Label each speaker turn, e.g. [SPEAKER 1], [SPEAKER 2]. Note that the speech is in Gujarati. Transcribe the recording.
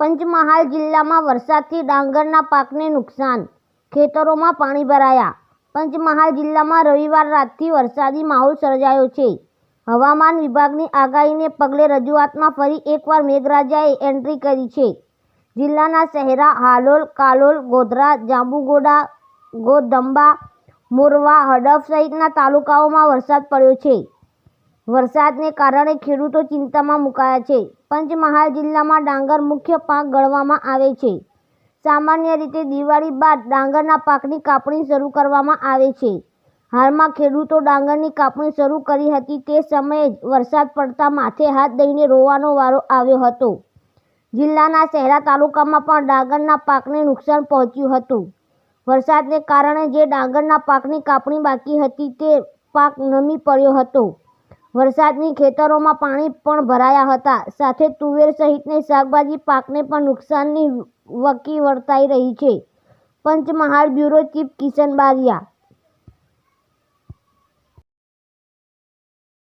[SPEAKER 1] પંચમહાલ જિલ્લામાં વરસાદથી ડાંગરના પાકને નુકસાન. ખેતરોમાં પાણી ભરાયા. પંચમહાલ જિલ્લામાં રવિવાર રાતથી વરસાદી માહોલ સર્જાયો છે. હવામાન વિભાગની આગાહીને પગલે રજૂઆતમાં ફરી એકવાર મેઘરાજાએ એન્ટ્રી કરી છે. જિલ્લાના શહેરા હાલોલ, કાલોલ, ગોધરા, જાંબુગોડા ગોધંબા મોરવા, હડફ સહિતના તાલુકાઓમાં વરસાદ પડ્યો છે. વરસાદને કારણે ખેડૂતો ચિંતામાં મુકાયા છે. પંચમહાલ જિલ્લામાં ડાંગર મુખ્ય પાક ગણવામાં આવે છે. સામાન્ય રીતે દિવાળી બાદ ડાંગરના પાકની કાપણી શરૂ કરવામાં આવે છે. હાલમાં ખેડૂતો ડાંગરની કાપણી શરૂ કરી હતી તે સમયે જ વરસાદ પડતા માથે હાથ દઈને રોવાનો વારો આવ્યો હતો. જિલ્લાના શહેરા તાલુકામાં પણ ડાંગરના પાકને નુકસાન પહોંચ્યું હતું. વરસાદને કારણે જે ડાંગરના પાકની કાપણી બાકી હતી તે પાક નમી પડ્યો હતો. વરસાદની ખેતરોમાં પાણી પણ ભરાયા હતા. સાથે તુવેર સહિતની શાકભાજી પાકને પણ નુકસાનની વકી વર્તાઈ રહી છે. Panchmahal bureau chief Kishan Baria